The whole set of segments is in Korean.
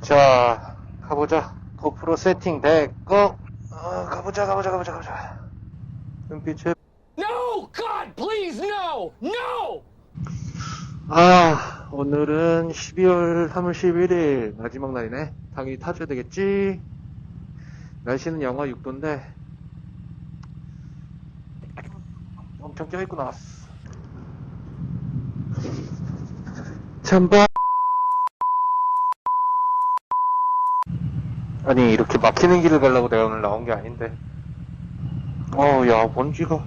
자, 가보자. 고프로 세팅 됐고, 어, 가보자, 가보자, 가보자, 가보자. 눈빛을, No! God, please, no! No! 아, 오늘은 12월 3월 11일 마지막 날이네. 당연히 타줘야 되겠지. 날씨는 영하 6도인데, 엄청 껴입고 나왔어. 잠바. 아니, 이렇게 막히는 길을 가려고 내가 오늘 나온 게 아닌데. 어우, 야, 먼지가.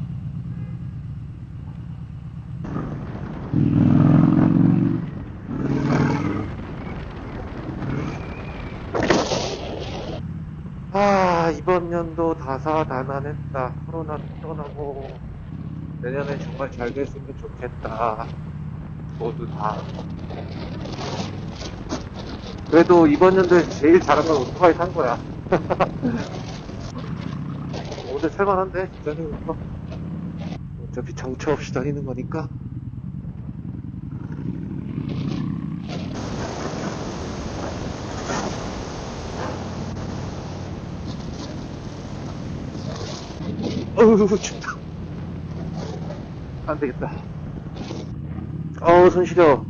아, 이번 연도 다사다난했다. 코로나 떠나고, 내년에 정말 잘 됐으면 좋겠다. 모두 다. 그래도 이번 연도에 제일 잘한 건 오토바이 탄 거야. 오늘 살만한데, 진짜는. 어차피 정처 없이 다니는 거니까. 어우, 춥다. 안 되겠다. 어우, 손 시려.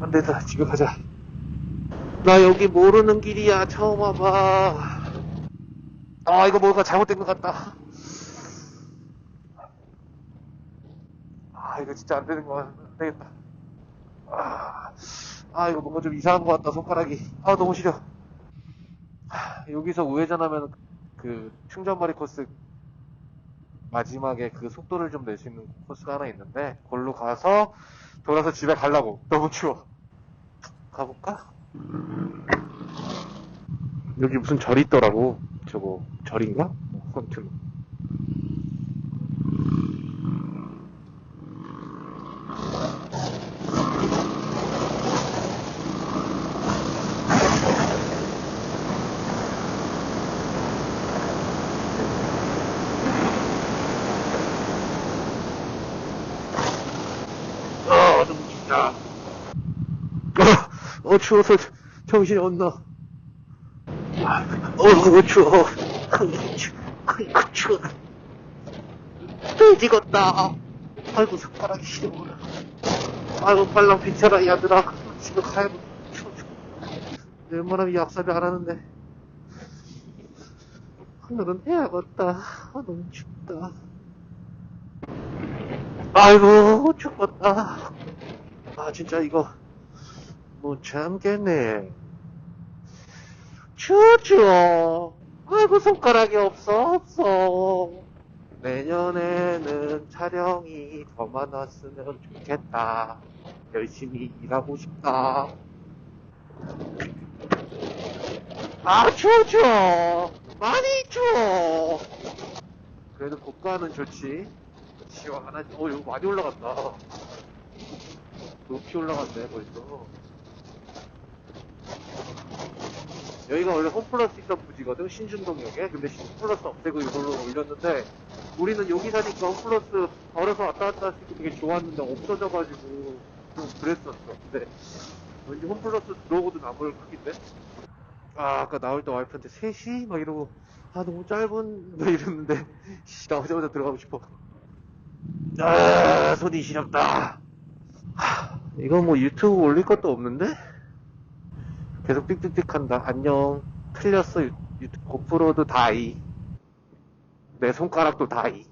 안 되다. 집에 가자. 나 여기 모르는 길이야. 처음 와봐. 아, 이거 뭔가 잘못된 것 같다. 아, 이거 진짜 안 되는 거 같아. 안 되겠다. 아, 아, 이거 뭔가 좀 이상한 것 같다. 손가락이. 아, 너무 시려. 하, 여기서 우회전하면 그 충전머리 코스 마지막에 그 속도를 좀 낼 수 있는 코스가 하나 있는데 걸로 가서 돌아서 집에 가려고. 너무 추워. 가볼까? 여기 무슨 절이 있더라고. 저거 절인가? 뭐, 아무튼 춥다 어, 어 추워서 정신이 없나. 어, 어 추워. 아이고 추워. 아이고 추워 돼지겠다. 아이고 손가락이 시려 아이고 빨랑 비켜라 야들아. 집에 가야 돼 추워 추워 웬만하면 약삽이 안 하는데. 오늘은 해야겠다. 아 너무 춥다. 아이고 죽겠다 아 진짜 이거 못 참겠네. 추워 아이고 손가락이 없어 없어. 내년에는 촬영이 더 많았으면 좋겠다. 열심히 일하고 싶다. 아 추워 추워 많이 추워 그래도 고가는 좋지. 시원하지. 어 이거 많이 올라갔다 높이 올라갔네 벌써. 여기가 원래 홈플러스 있던 부지거든 신준동역에. 근데 홈플러스 없애고 이걸로 올렸는데 우리는 여기 사니까 홈플러스 걸어서 왔다 갔다 할수 있고 되게 좋았는데 없어져가지고 좀 그랬었어. 근데 왠지 홈플러스 들어오고도 남을 크긴데? 아 아까 나올 때 와이프한테 3시? 막 이러고 아 너무 짧은 막 이랬는데 씨 나오자마자 들어가고 싶어. 아 손이 시렵다. 하, 이거 뭐 유튜브 올릴 것도 없는데? 계속 삑삑삑 한다. 안녕. 틀렸어. 고프로도 다이. 내 손가락도 다이.